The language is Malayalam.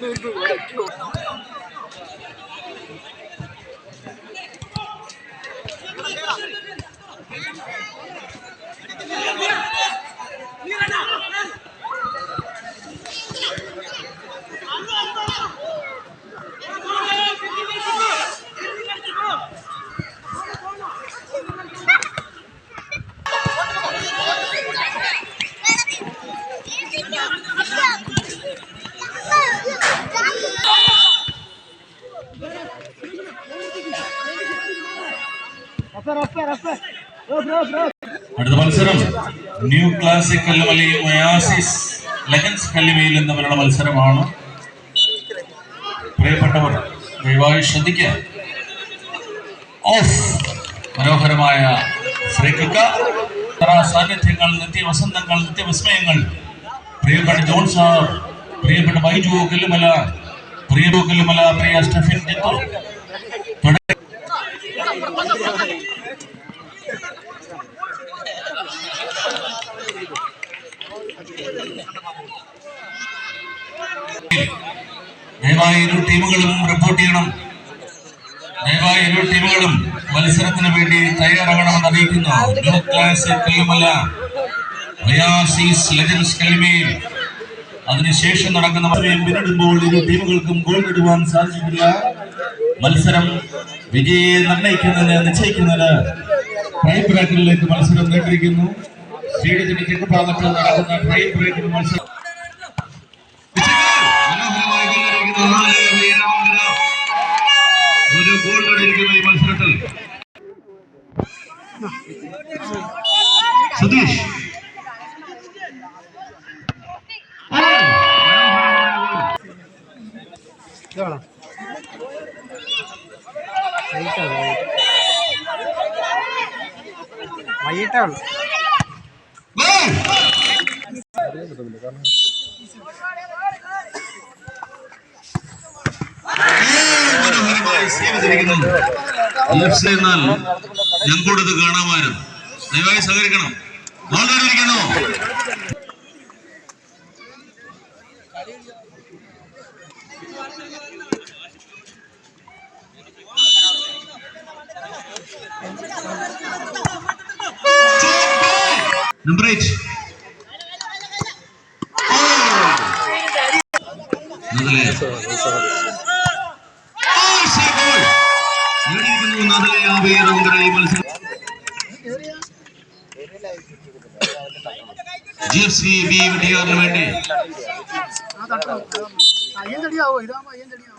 눈물을 흘렸죠. അടുത്ത മത്സരം. ന്യൂ ക്ലാസിക് കല്ലുമലയും ഒയാസിസ് ലെഗൻസ് കല്ലുമയിൽ എന്നിവരുടെ മത്സരമാണ്. പ്രിയപ്പെട്ടവർ ദയവായി ശ്രദ്ധിക്കുക. ഓഫ് മനോഹരമായ ഫ്രീ കിക്ക് സാന്നിധ്യങ്ങൾ നിത്യവസന്തങ്ങൾ നിത്യവിസ്മയങ്ങൾ പ്രിയപ്പെട്ട ജോൺ സാർ പ്രിയപ്പെട്ട ബൈജു കല്ലുമല പ്രിയ കല്ലുമല പ്രിയ സ്റ്റെഫിൻ ജിത്തു. തുടങ്ങി ദയവായി ഇരു ടീമുകളും റിപ്പോർട്ട് ചെയ്യണം. ദയവായി ഇരു ടീമുകളും മത്സരത്തിന് വേണ്ടി തയ്യാറാകണമെന്ന് അറിയിക്കുന്നു. അതിനുശേഷം നടക്കുന്ന പിന്നിടുമ്പോൾ ഇരു ടീമുകൾക്കും ഗോൾ നേടുവാൻ സാധിച്ചിട്ടില്ല. മത്സരം വിജയെ നിർണയിക്കുന്നതിന് നിശ്ചയിക്കുന്നതിന് ടൈ ബ്രാക്കറ്റിലേക്ക് മത്സരം നേടിയിരിക്കുന്നു സ്റ്റേഡിയത്തിന്റെ തെക്കുഭാഗത്ത് നടക്കുന്ന ട്രെയിൻ ബ്രേക്കർ മത്സരം. ഒരു ഗോൾ നേടിയിരിക്കുന്ന ഈ മത്സരത്തിൽ. സതീഷ്. വൈകിട്ടാണ്. ഗോൾ മനോഹരമായി കാരണം എന്നാൽ ഞങ്ങൾക്കൂടെ ഇത് കാണാമായിരുന്നു. ദയവായി സഹകരിക്കണം. ഗോൾ നമ്പർ എയ്റ്റ് ಮೊದಲೇ ಮೊದಲೇ ಯಾಭೈ ರೌಂಡ್ರಲ್ಲಿ ಮಲಸಿ జిఎఫ్సి బి విటిఆర్ ఇవ్వండి ఏంటడియా ఇదామా ఏంటడియా